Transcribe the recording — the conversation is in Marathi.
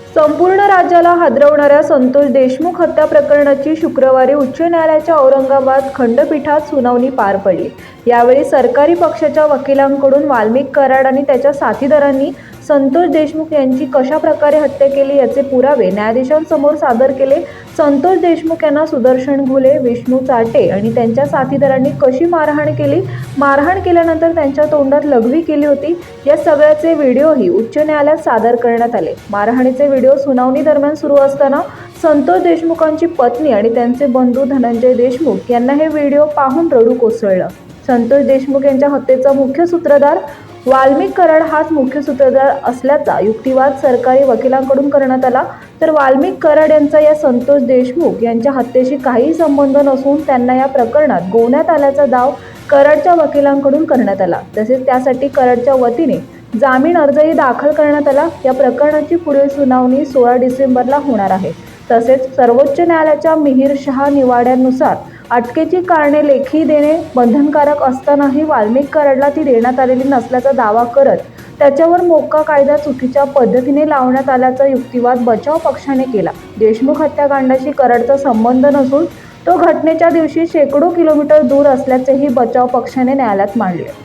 संपूर्ण राज्याला हादरवणाऱ्या संतोष देशमुख हत्या प्रकरणाची शुक्रवारी उच्च न्यायालयाच्या औरंगाबाद खंडपीठात सुनावणी पार पडली. यावेळी सरकारी पक्षाच्या वकिलांकडून वाल्मिक कराड आणि त्याच्या साथीदारांनी संतोष देशमुख यांची कशा प्रकारे हत्या केली याचे पुरावे न्यायाधीशांसमोर सादर केले संतोष देशमुख यांना सुदर्शन घुले विष्णू चाटे आणि त्यांच्या साथीदारांनी कशी मारहाण केली? मारहाण केल्यानंतर त्यांच्या तोंडात लघवी केली होती. या सगळ्याचे व्हिडिओही उच्च न्यायालयात सादर करण्यात आले. मारहाणीचे व्हिडिओ सुनावणी दरम्यान सुरू असताना संतोष देशमुखांची पत्नी आणि त्यांचे बंधू धनंजय देशमुख यांना हे व्हिडिओ पाहून रडू कोसळलं. संतोष देशमुख यांच्या हत्येचा मुख्य सूत्रधार वाल्मिक कराड हाच मुख्य सूत्रधार असल्याचा युक्तिवाद सरकारी वकिलांकडून करण्यात आला. तर वाल्मिक कराड यांचा या संतोष देशमुख यांच्या हत्येशी काही संबंध नसून त्यांना या प्रकरणात गोवण्यात आल्याचा दाव कराडच्या वकिलांकडून करण्यात आला. तसेच त्यासाठी कराडच्या वतीने जामीन अर्जही दाखल करण्यात आला. या प्रकरणाची पुढील सुनावणी सोळा डिसेंबरला होणार आहे. तसेच सर्वोच्च न्यायालयाच्या मिहीर शहा निवाड्यानुसार अटकेची कारणे लेखी देणे बंधनकारक असतानाही वाल्मिक कराडला ती देण्यात आलेली नसल्याचा दावा करत त्याच्यावर मोक्का कायदा चुकीच्या पद्धतीने लावण्यात आल्याचा युक्तिवाद बचाव पक्षाने केला. देशमुख हत्याकांडाशी कराडचा संबंध नसून तो घटनेच्या दिवशी शेकडो किलोमीटर दूर असल्याचेही बचाव पक्षाने न्यायालयात मांडले.